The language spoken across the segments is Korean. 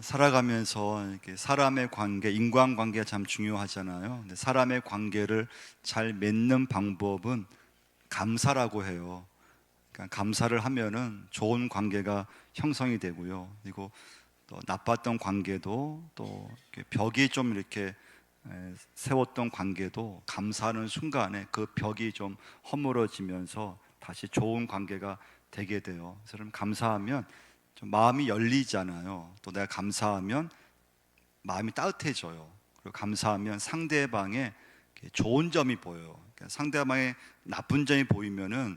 살아가면서 이렇게 사람의 관계, 인간 관계가 참 중요하잖아요. 근데 사람의 관계를 잘 맺는 방법은 감사라고 해요. 그러니까 감사를 하면은 좋은 관계가 형성이 되고요. 그리고 또 나빴던 관계도 또 벽이 좀 이렇게 에, 세웠던 관계도 감사하는 순간에 그 벽이 좀 허물어지면서 다시 좋은 관계가 되게 돼요. 그래서 감사하면 좀 마음이 열리잖아요. 또 내가 감사하면 마음이 따뜻해져요. 그리고 감사하면 상대방의 좋은 점이 보여요. 그러니까 상대방의 나쁜 점이 보이면은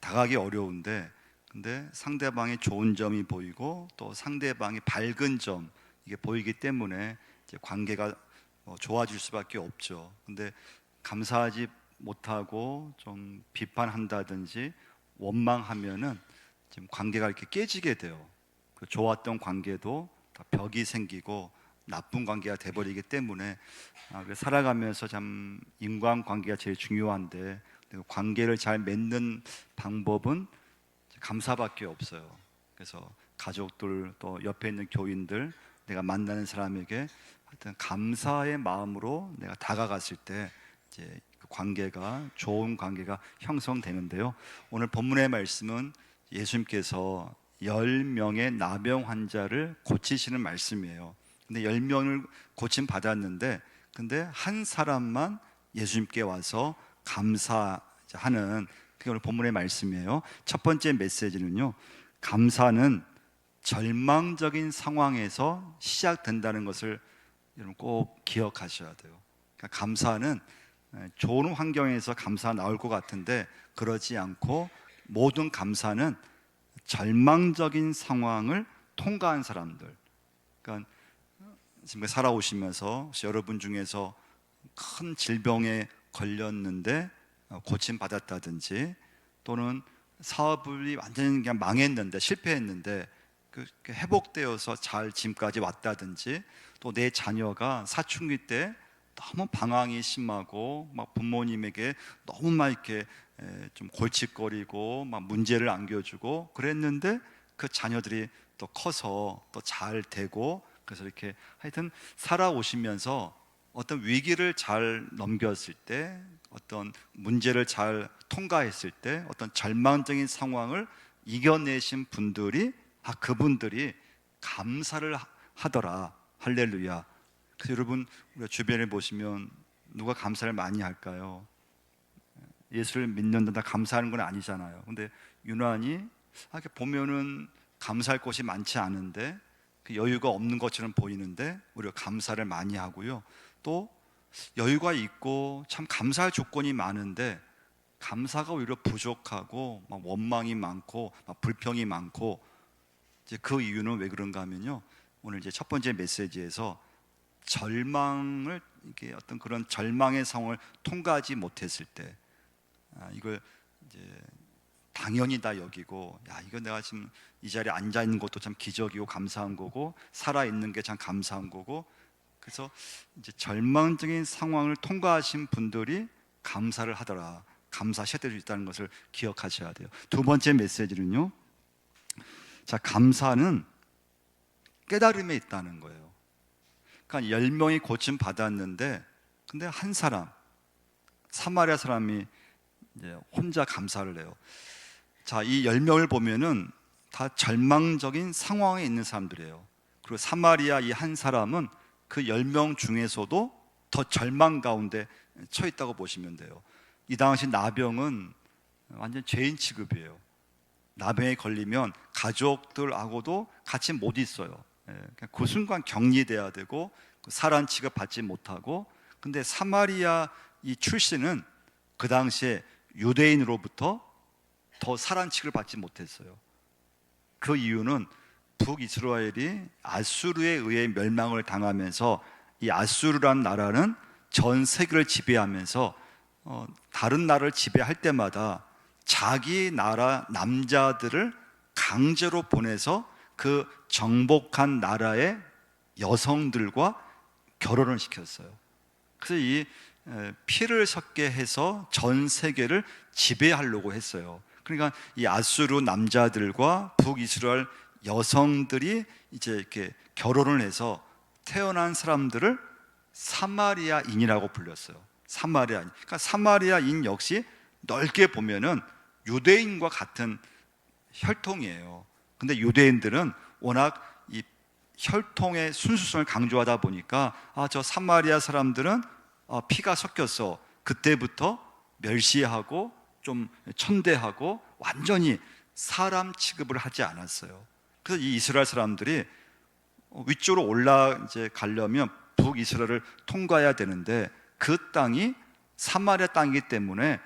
다가기 어려운데 근데 상대방의 좋은 점이 보이고 또 상대방의 밝은 점 이게 보이기 때문에 관계가 어, 좋아질 수밖에 없죠. 근데 감사하지 못하고 좀 비판한다든지 원망하면은 지금 관계가 이렇게 깨지게 돼요. 그 좋았던 관계도 다 벽이 생기고 나쁜 관계가 돼버리기 때문에 아, 살아가면서 참 인간 관계가 제일 중요한데 그 관계를 잘 맺는 방법은 감사밖에 없어요. 그래서 가족들 또 옆에 있는 교인들 내가 만나는 사람에게 하여튼 감사의 마음으로 내가 다가갔을 때 이제 그 관계가 좋은 관계가 형성되는데요. 오늘 본문의 말씀은 예수님께서 열 명의 나병 환자를 고치시는 말씀이에요. 근데 열 명을 고침 받았는데 근데 한 사람만 예수님께 와서 감사하는 그게 오늘 본문의 말씀이에요. 첫 번째 메시지는요. 감사는 절망적인 상황에서 시작된다는 것을 여러분 꼭 기억하셔야 돼요. 그러니까 감사는 좋은 환경에서 감사 나올 것 같은데 그러지 않고 모든 감사는 절망적인 상황을 통과한 사람들. 그러니까 지금 살아오시면서 여러분 중에서 큰 질병에 걸렸는데 어, 고침 받았다든지 또는 사업이 완전히 그냥 망했는데 실패했는데 그 회복되어서 잘 지금까지 왔다든지 또 내 자녀가 사춘기 때 너무 방황이 심하고 막 부모님에게 너무 막 이렇게 에, 좀 골칫거리고 막 문제를 안겨주고 그랬는데 그 자녀들이 또 커서 또 잘 되고 그래서 이렇게 하여튼 살아오시면서 어떤 위기를 잘 넘겼을 때 어떤 문제를 잘 통과했을 때 어떤 절망적인 상황을 이겨내신 분들이 아 그분들이 감사를 하- 하더라 할렐루야 그래서 여러분 우리가 주변에 보시면 누가 감사를 많이 할까요? 예수를 믿는다 감사하는 건 아니잖아요. 근데 유난히 아, 이렇게 보면은 감사할 것이 많지 않은데 그 여유가 없는 것처럼 보이는데 우리가 감사를 많이 하고요. 또 여유가 있고 참 감사할 조건이 많은데 감사가 오히려 부족하고 막 원망이 많고 막 불평이 많고 이제 그 이유는 왜 그런가 하면요. 오늘 이제 첫 번째 메시지에서 절망을 이게 어떤 그런 절망의 상황을 통과하지 못했을 때 아, 이걸 이제 당연히다 여기고 야 이거 내가 지금 이 자리에 앉아 있는 것도 참 기적이고 감사한 거고 살아 있는 게 참 감사한 거고 그래서 이제 절망적인 상황을 통과하신 분들이 감사를 하더라 감사하셔야 될 수 있다는 것을 기억하셔야 돼요. 두 번째 메시지는요. 자 감사는 깨달음에 있다는 거예요. 그러니까 열 명이 고침 받았는데 근데 한 사람 사마리아 사람이 이제 혼자 감사를 해요. 자, 이 열 명을 보면은 다 절망적인 상황에 있는 사람들이에요. 그리고 사마리아 이 한 사람은 그 열 명 중에서도 더 절망 가운데 처 있다고 보시면 돼요. 이 당시 나병은 완전 죄인 취급이에요. 나병에 걸리면 가족들하고도 같이 못 있어요. 예, 그 순간 격리돼야 되고 그 사란 취급 받지 못하고 근데 사마리아 이 출신은 그 당시에 유대인으로부터 더 사란 취급을 받지 못했어요. 그 이유는 북이스라엘이 아수르에 의해 멸망을 당하면서 이 아수르란 나라는 전 세계를 지배하면서 어, 다른 나라를 지배할 때마다 자기 나라 남자들을 강제로 보내서 그 정복한 나라의 여성들과 결혼을 시켰어요. 그래서 이 에, 피를 섞게 해서 전 세계를 지배하려고 했어요. 그러니까 이 아수르 남자들과 북이스라엘 여성들이 이제 이렇게 결혼을 해서 태어난 사람들을 사마리아인이라고 불렸어요. 사마리아인. 그러니까 사마리아인 역시 넓게 보면은 유대인과 같은 혈통이에요. 근데 유대인들은 워낙 이 혈통의 순수성을 강조하다 보니까 아 저 사마리아 사람들은 어, 피가 섞였어. 그때부터 멸시하고 좀 천대하고 완전히 사람 취급을 하지 않았어요. 그래서 이 이스라엘 사람들이 어, 위쪽으로 올라 이제 가려면 북이스라엘을 통과해야 되는데 그 땅이 사마리아 땅이기 때문에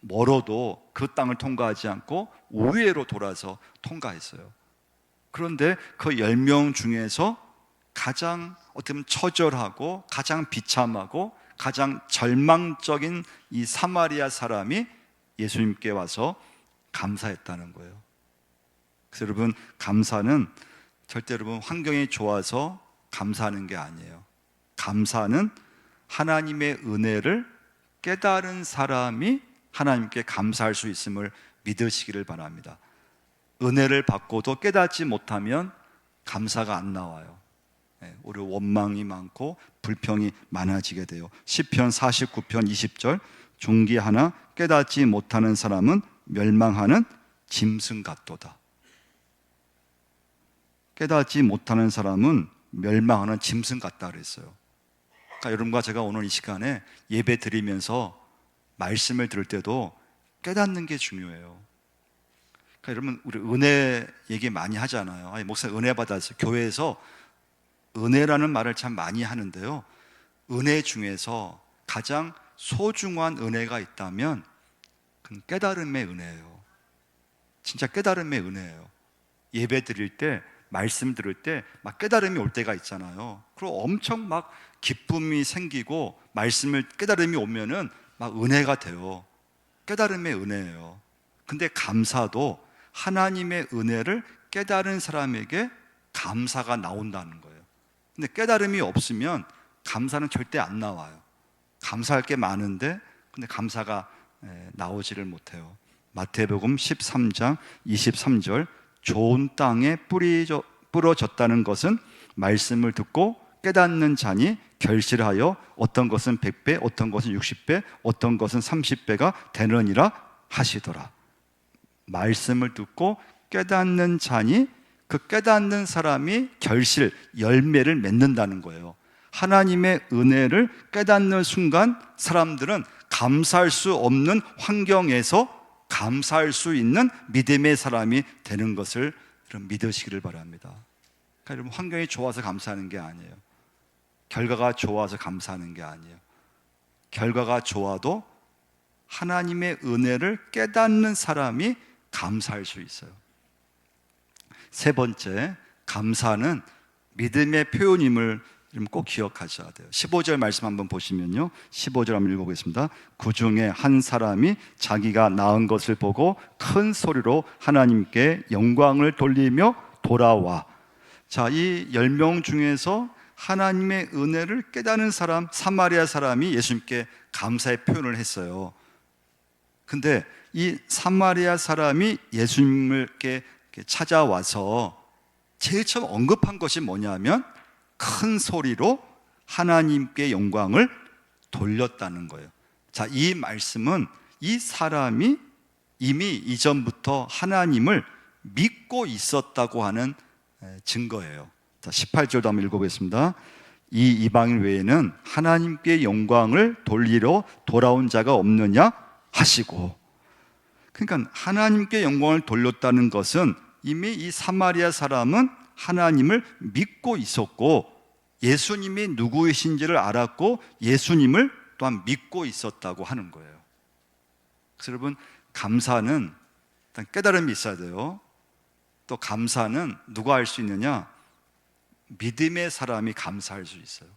멀어도 그 땅을 통과하지 않고 우회로 돌아서 통과했어요. 그런데 그 10명 중에서 가장 어떻게 보면 처절하고 가장 비참하고 가장 절망적인 이 사마리아 사람이 예수님께 와서 감사했다는 거예요. 그래서 여러분 감사는 절대 여러분 환경이 좋아서 감사하는 게 아니에요. 감사는 하나님의 은혜를 깨달은 사람이 하나님께 감사할 수 있음을 믿으시기를 바랍니다. 은혜를 받고도 깨닫지 못하면 감사가 안 나와요. 예, 우리 원망이 많고 불평이 많아지게 돼요. 시편 49편 20절 종기 하나 깨닫지 못하는 사람은 멸망하는 짐승 같도다. 깨닫지 못하는 사람은 멸망하는 짐승 같다 그랬어요. 그러니까 여러분과 제가 오늘 이 시간에 예배 드리면서 말씀을 들을 때도 깨닫는 게 중요해요. 그러니까 여러분 우리 은혜 얘기 많이 하잖아요. 아니, 목사 은혜 받았어요. 교회에서 은혜라는 말을 참 많이 하는데요. 은혜 중에서 가장 소중한 은혜가 있다면 그건 깨달음의 은혜예요. 진짜 깨달음의 은혜예요. 예배 드릴 때 말씀 들을 때 막 깨달음이 올 때가 있잖아요. 그리고 엄청 막 기쁨이 생기고 말씀을 깨달음이 오면은 막 은혜가 돼요. 깨달음의 은혜예요. 근데 감사도 하나님의 은혜를 깨달은 사람에게 감사가 나온다는 거예요. 근데 깨달음이 없으면 감사는 절대 안 나와요. 감사할 게 많은데 근데 감사가 에, 나오지를 못해요. 마태복음 13장 23절 좋은 땅에 뿌리져, 부러졌다는 것은 말씀을 듣고 깨닫는 자니 결실하여 어떤 것은 100배, 어떤 것은 60배, 어떤 것은 30배가 되느니라 하시더라. 말씀을 듣고 깨닫는 자니 그 깨닫는 사람이 결실, 열매를 맺는다는 거예요. 하나님의 은혜를 깨닫는 순간 사람들은 감사할 수 없는 환경에서 감사할 수 있는 믿음의 사람이 되는 것을 믿으시기를 바랍니다. 그러니까 여러분 환경이 좋아서 감사하는 게 아니에요. 결과가 좋아서 감사하는 게 아니에요. 결과가 좋아도 하나님의 은혜를 깨닫는 사람이 감사할 수 있어요. 세 번째, 감사는 믿음의 표현임을 꼭 기억하셔야 돼요. 15절 말씀 한번 보시면요. 15절 한번 읽어보겠습니다. 그 중에 한 사람이 자기가 낳은 것을 보고 큰 소리로 하나님께 영광을 돌리며 돌아와. 자, 이 10명 중에서 하나님의 은혜를 깨닫는 사람, 사마리아 사람이 예수님께 감사의 표현을 했어요. 근데 이 사마리아 사람이 예수님께 찾아와서 제일 처음 언급한 것이 뭐냐면 큰 소리로 하나님께 영광을 돌렸다는 거예요. 자, 이 말씀은 이 사람이 이미 이전부터 하나님을 믿고 있었다고 하는 증거예요. 자, 18절도 한번 읽어보겠습니다. 이 이방인 외에는 하나님께 영광을 돌리러 돌아온 자가 없느냐 하시고 그러니까 하나님께 영광을 돌렸다는 것은 이미 이 사마리아 사람은 하나님을 믿고 있었고 예수님이 누구이신지를 알았고 예수님을 또한 믿고 있었다고 하는 거예요. 그래서 여러분 감사는 일단 깨달음이 있어야 돼요. 또 감사는 누가 할 수 있느냐? 믿음의 사람이 감사할 수 있어요.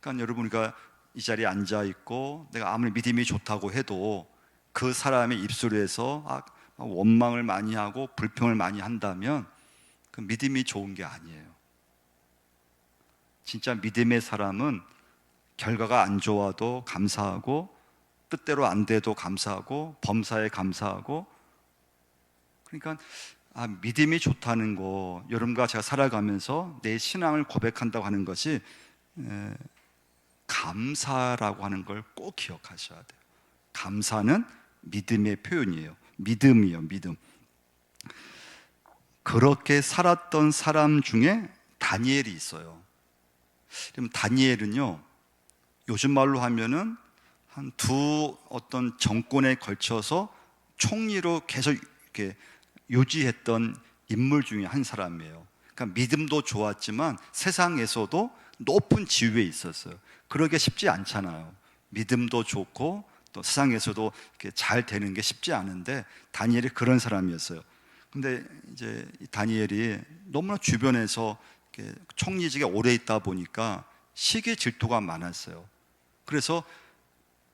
그러니까 여러분 우리가 이 자리에 앉아 있고 내가 아무리 믿음이 좋다고 해도 그 사람의 입술에서 아, 원망을 많이 하고 불평을 많이 한다면 그 믿음이 좋은 게 아니에요. 진짜 믿음의 사람은 결과가 안 좋아도 감사하고 뜻대로 안 돼도 감사하고 범사에 감사하고 그러니까 아, 믿음이 좋다는 거, 여러분과 제가 살아가면서 내 신앙을 고백한다고 하는 것이 에, 감사라고 하는 걸 꼭 기억하셔야 돼요. 감사는 믿음의 표현이에요. 믿음이요, 믿음. 그렇게 살았던 사람 중에 다니엘이 있어요. 그럼 다니엘은요, 요즘 말로 하면은 한 두 어떤 정권에 걸쳐서 총리로 계속 이렇게 유지했던 인물 중에 한 사람이에요. 그러니까 믿음도 좋았지만 세상에서도 높은 지위에 있었어요. 그러기 쉽지 않잖아요. 믿음도 좋고 또 세상에서도 이렇게 잘 되는 게 쉽지 않은데 다니엘이 그런 사람이었어요. 근데 이제 이 다니엘이 너무나 주변에서 총리직에 오래 있다 보니까 시기 질투가 많았어요. 그래서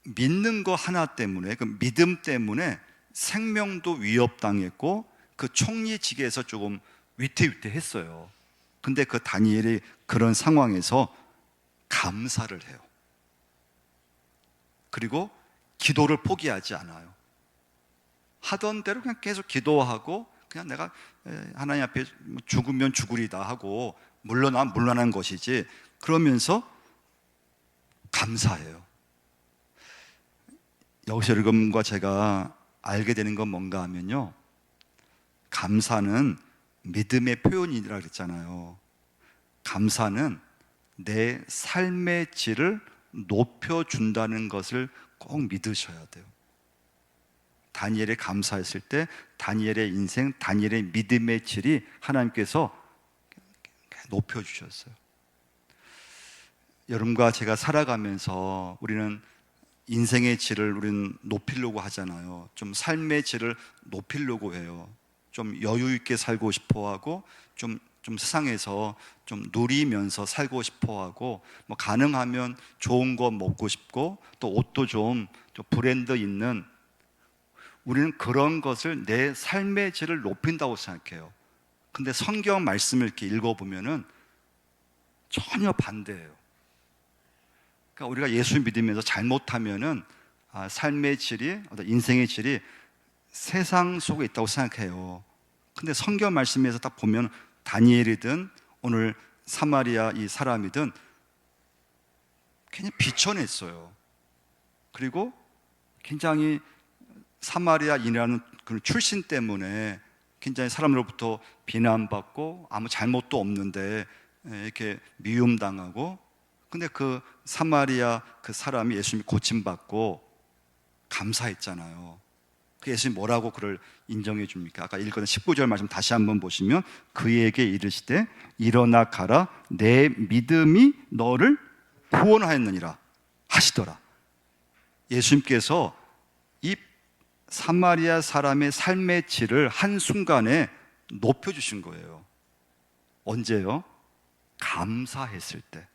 믿는 거 하나 때문에 그 믿음 때문에 생명도 위협당했고 그 총리직에서 조금 위태위태했어요. 근데 그 다니엘이 그런 상황에서 감사를 해요. 그리고 기도를 포기하지 않아요. 하던 대로 그냥 계속 기도하고 그냥 내가 에, 하나님 앞에 뭐 죽으면 죽으리다 하고 물러나 물러난 것이지 그러면서 감사해요. 여기서 여러분과 제가 알게 되는 건 뭔가 하면요. 감사는 믿음의 표현이라 그랬잖아요. 감사는 내 삶의 질을 높여준다는 것을 꼭 믿으셔야 돼요. 다니엘이 감사했을 때 다니엘의 인생, 다니엘의 믿음의 질이 하나님께서 높여 주셨어요. 여러분과 제가 살아가면서 우리는 인생의 질을 우리는 높이려고 하잖아요. 좀 삶의 질을 높이려고 해요. 좀 여유 있게 살고 싶어 하고 좀, 좀 세상에서 좀 누리면서 살고 싶어 하고 뭐 가능하면 좋은 거 먹고 싶고 또 옷도 좀, 좀 브랜드 있는 우리는 그런 것을 내 삶의 질을 높인다고 생각해요. 근데 성경 말씀을 이렇게 읽어보면은 전혀 반대예요. 그러니까 우리가 예수 믿으면서 잘못하면은 아, 삶의 질이 어떤 인생의 질이 세상 속에 있다고 생각해요. 근데 성경 말씀에서 딱 보면 다니엘이든 오늘 사마리아 이 사람이든 그냥 비춰냈어요. 그리고 굉장히 사마리아인이라는 그 출신 때문에 굉장히 사람으로부터 비난받고 아무 잘못도 없는데 이렇게 미움당하고 근데 그 사마리아 그 사람이 예수님이 고침받고 감사했잖아요. 그 예수님 뭐라고 그를 인정해 줍니까? 아까 읽었던 19절 말씀 다시 한번 보시면 그에게 이르시되 일어나 가라 내 믿음이 너를 구원하였느니라 하시더라. 예수님께서 이 사마리아 사람의 삶의 질을 한순간에 높여 주신 거예요. 언제요? 감사했을 때.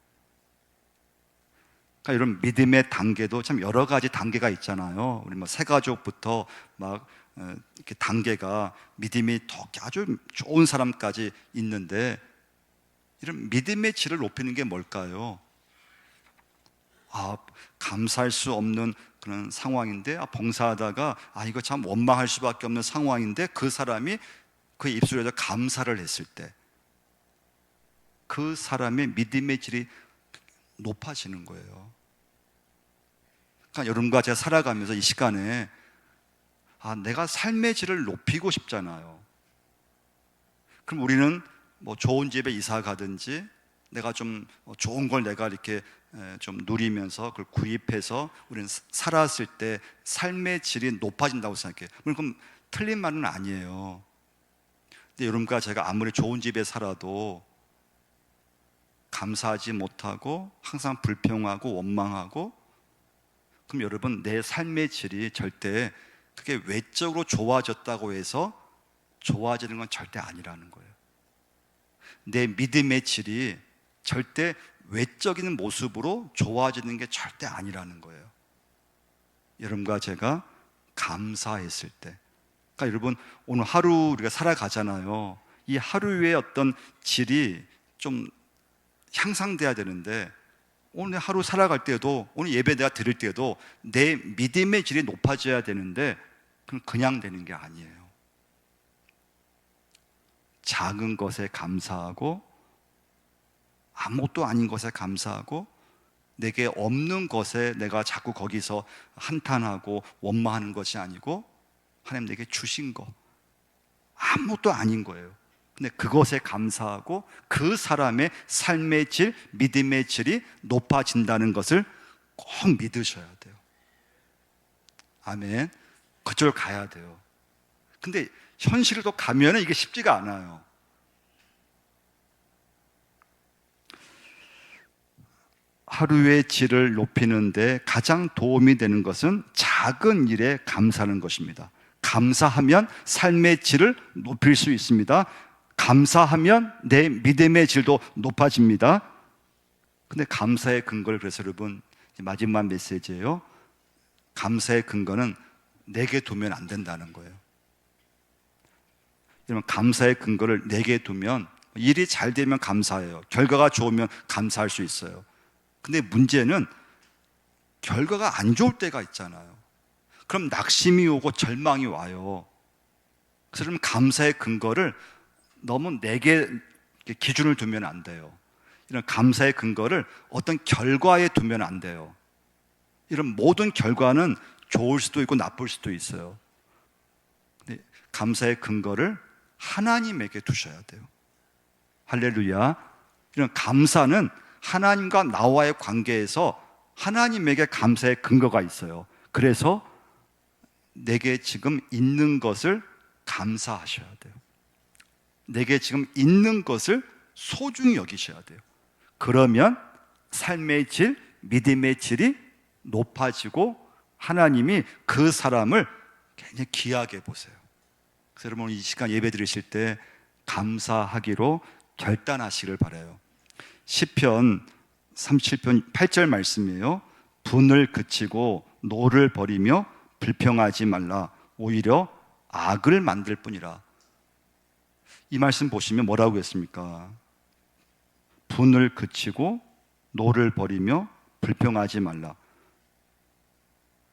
그러니까 이런 믿음의 단계도 참 여러 가지 단계가 있잖아요. 우리 뭐 새가족부터 막 어, 이렇게 단계가 믿음이 더 아주 좋은 사람까지 있는데 이런 믿음의 질을 높이는 게 뭘까요? 아, 감사할 수 없는 그런 상황인데 아, 봉사하다가 아 이거 참 원망할 수밖에 없는 상황인데 그 사람이 그 입술에서 감사를 했을 때 그 사람의 믿음의 질이 높아지는 거예요. 그러니까 여러분과 제가 살아가면서 이 시간에 아, 내가 삶의 질을 높이고 싶잖아요. 그럼 우리는 뭐 좋은 집에 이사 가든지 내가 좀 좋은 걸 내가 이렇게 좀 누리면서 그걸 구입해서 우리는 살았을 때 삶의 질이 높아진다고 생각해요. 그럼 틀린 말은 아니에요. 근데 여러분과 제가 아무리 좋은 집에 살아도 감사하지 못하고 항상 불평하고 원망하고 그럼 여러분 내 삶의 질이 절대 그게 외적으로 좋아졌다고 해서 좋아지는 건 절대 아니라는 거예요. 내 믿음의 질이 절대 외적인 모습으로 좋아지는 게 절대 아니라는 거예요. 여러분과 제가 감사했을 때. 그러니까 여러분 오늘 하루 우리가 살아가잖아요. 이 하루의 어떤 질이 좀 향상돼야 되는데 오늘 하루 살아갈 때도 오늘 예배 내가 드릴 때도 내 믿음의 질이 높아져야 되는데 그건 그냥 되는 게 아니에요. 작은 것에 감사하고 아무것도 아닌 것에 감사하고 내게 없는 것에 내가 자꾸 거기서 한탄하고 원망하는 것이 아니고 하나님 내게 주신 거 아무것도 아닌 거예요. 근데 그것에 감사하고 그 사람의 삶의 질, 믿음의 질이 높아진다는 것을 꼭 믿으셔야 돼요. 아멘. 그쪽 가야 돼요. 근데 현실도 가면은 이게 쉽지가 않아요. 하루의 질을 높이는데 가장 도움이 되는 것은 작은 일에 감사하는 것입니다. 감사하면 삶의 질을 높일 수 있습니다. 감사하면 내 믿음의 질도 높아집니다. 근데 감사의 근거를 그래서 여러분 마지막 메시지예요. 감사의 근거는 내게 두면 안 된다는 거예요. 여러분 감사의 근거를 내게 두면 일이 잘 되면 감사해요. 결과가 좋으면 감사할 수 있어요. 근데 문제는 결과가 안 좋을 때가 있잖아요. 그럼 낙심이 오고 절망이 와요. 그럼 감사의 근거를 너무 내게 기준을 두면 안 돼요. 이런 감사의 근거를 어떤 결과에 두면 안 돼요. 이런 모든 결과는 좋을 수도 있고 나쁠 수도 있어요. 감사의 근거를 하나님에게 두셔야 돼요. 할렐루야. 이런 감사는 하나님과 나와의 관계에서 하나님에게 감사의 근거가 있어요. 그래서 내게 지금 있는 것을 감사하셔야 돼요. 내게 지금 있는 것을 소중히 여기셔야 돼요. 그러면 삶의 질, 믿음의 질이 높아지고 하나님이 그 사람을 굉장히 귀하게 보세요. 그래서 여러분 이 시간 예배 드리실 때 감사하기로 결단하시길 바라요. 시편 37편 8절 말씀이에요. 분을 그치고 노를 버리며 불평하지 말라. 오히려 악을 만들 뿐이라. 이 말씀 보시면 뭐라고 했습니까? 분을 그치고 노를 버리며 불평하지 말라.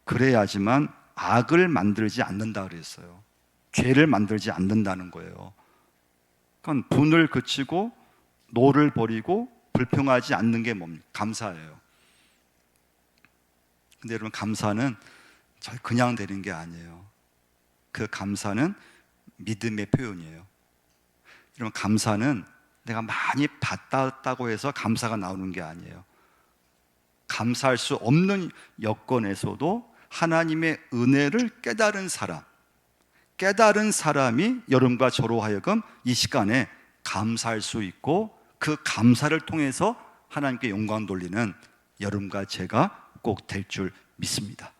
그래야지만 악을 만들지 않는다 그랬어요. 죄를 만들지 않는다는 거예요. 그러니까 분을 그치고 노를 버리고 불평하지 않는 게 뭡니까? 감사예요. 근데 여러분 감사는 절 그냥 되는 게 아니에요. 그 감사는 믿음의 표현이에요. 여러분 감사는 내가 많이 받았다고 해서 감사가 나오는 게 아니에요. 감사할 수 없는 여건에서도 하나님의 은혜를 깨달은 사람, 깨달은 사람이 여러분과 저로 하여금 이 시간에 감사할 수 있고 그 감사를 통해서 하나님께 영광 돌리는 여러분과 제가 꼭 될 줄 믿습니다.